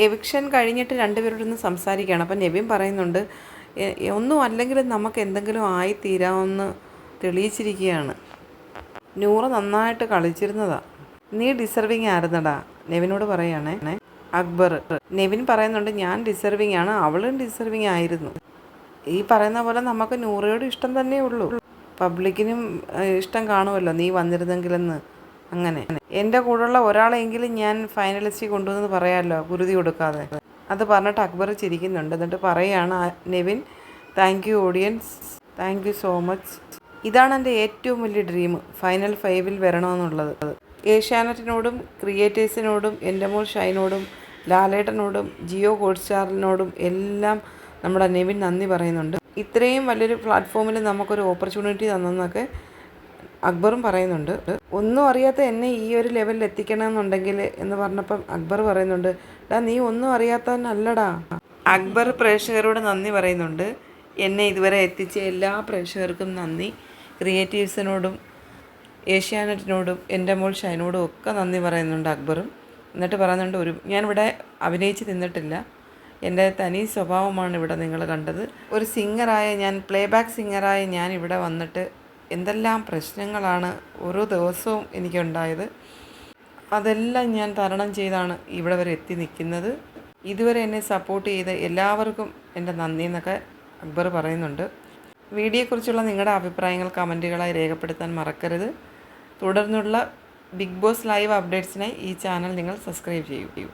Eviction കഴിഞ്ഞിട്ട് രണ്ടുപേരോടൊന്ന് സംസാരിക്കുകയാണ് അപ്പം നെവിൻ പറയുന്നുണ്ട് "എ- ഒന്നും അല്ലെങ്കിലും നമുക്ക് എന്തെങ്കിലും ആയി തീരാമെന്ന് തെളിയിച്ചിരിക്കുകയാണ് നൂറ് നന്നായിട്ട് കളിച്ചിരുന്നതാ. നീ ഡിസർവിങ് ആയിരുന്നടാ നെവിനോട് പറയുകയാണേ അക്ബർ നെവിൻ പറയുന്നുണ്ട് ഞാൻ ഡിസർവിങ് ആണ് അവളും ഡിസർവിങ് ആയിരുന്നു. ഈ പറയുന്ന പോലെ നമുക്ക് നൂറയോട് ഇഷ്ടം തന്നെ ഉള്ളൂ. പബ്ലിക്കിനും ഇഷ്ടം കാണുമല്ലോ നീ വന്നിരുന്നെങ്കിലെന്ന്. അങ്ങനെ. എന്റെ കൂടെയുള്ള ഒരാളെങ്കിലും ഞാൻ ഫൈനലിസ്റ്റ് കൊണ്ടുവന്ന് പറയാമല്ലോ ഗുരുതി കൊടുക്കാതെ. അത് പറഞ്ഞിട്ട് അക്ബർ ചിരിക്കുന്നുണ്ട്. എന്നിട്ട് പറയുകയാണ് Nevin thank you audience thank you so much ഇതാണ് എന്റെ ഏറ്റവും വലിയ ഡ്രീം ഫൈനൽ ഫൈവിൽ വരണമെന്നുള്ളത്. ഏഷ്യാനെറ്റിനോടും ക്രിയേറ്റേഴ്സിനോടും എന്റെ മോൾ ഷൈനോടും ലാലേട്ടനോടും ജിയോ ഹോട്ട്സ്റ്റാറിനോടും എല്ലാം നമ്മുടെ നെവിൻ നന്ദി പറയുന്നുണ്ട്. ഇത്രയും വലിയൊരു പ്ലാറ്റ്ഫോമിൽ നമുക്കൊരു ഓപ്പർച്യൂണിറ്റി തന്നെന്നൊക്കെ അക്ബറും പറയുന്നുണ്ട് ഒന്നും അറിയാത്ത എന്നെ ഈ ഒരു ലെവലിൽ എത്തിക്കണമെന്നുണ്ടെങ്കിൽ എന്ന് പറഞ്ഞപ്പം അക്ബർ പറയുന്നുണ്ട് ഡാ നീ ഒന്നും അറിയാത്തവനല്ലടാ അക്ബർ പ്രേക്ഷകരോട് നന്ദി പറയുന്നുണ്ട് എന്നെ ഇതുവരെ എത്തിച്ച എല്ലാ പ്രേക്ഷകർക്കും നന്ദി. ക്രിയേറ്റീവ്സിനോടും ഏഷ്യാനെറ്റിനോടും എന്റെ മോൾ ഷൈനോടും ഒക്കെ നന്ദി പറയുന്നുണ്ട് അക്ബറും. എന്നിട്ട് പറയുന്നുണ്ട് ഒരു ഞാനിവിടെ അഭിനയിച്ച് നിന്നിട്ടില്ല. എന്റെ തനി സ്വഭാവമാണ് ഇവിടെ നിങ്ങൾ കണ്ടത്. ഒരു സിംഗറായ ഞാൻ പ്ലേബാക്ക് സിംഗറായ ഞാൻ ഇവിടെ വന്നിട്ട് എന്തെല്ലാം പ്രശ്നങ്ങളാണ് ഓരോ ദിവസവും എനിക്കുണ്ടായത്. അതെല്ലാം ഞാൻ തരണം ചെയ്താണ് ഇവിടെ വരെ എത്തി നിൽക്കുന്നത്. ഇതുവരെ എന്നെ സപ്പോർട്ട് ചെയ്ത എല്ലാവർക്കും എന്റെ നന്ദി എന്നൊക്കെ അക്ബർ പറയുന്നുണ്ട്. വീഡിയോയെക്കുറിച്ചുള്ള നിങ്ങളുടെ അഭിപ്രായങ്ങൾ കമന്റുകളായി രേഖപ്പെടുത്താൻ മറക്കരുത്. തുടർന്നുള്ള ബിഗ് ബോസ് ലൈവ് അപ്ഡേറ്റ്സിനായി ഈ ചാനൽ നിങ്ങൾ സബ്സ്ക്രൈബ് ചെയ്യൂ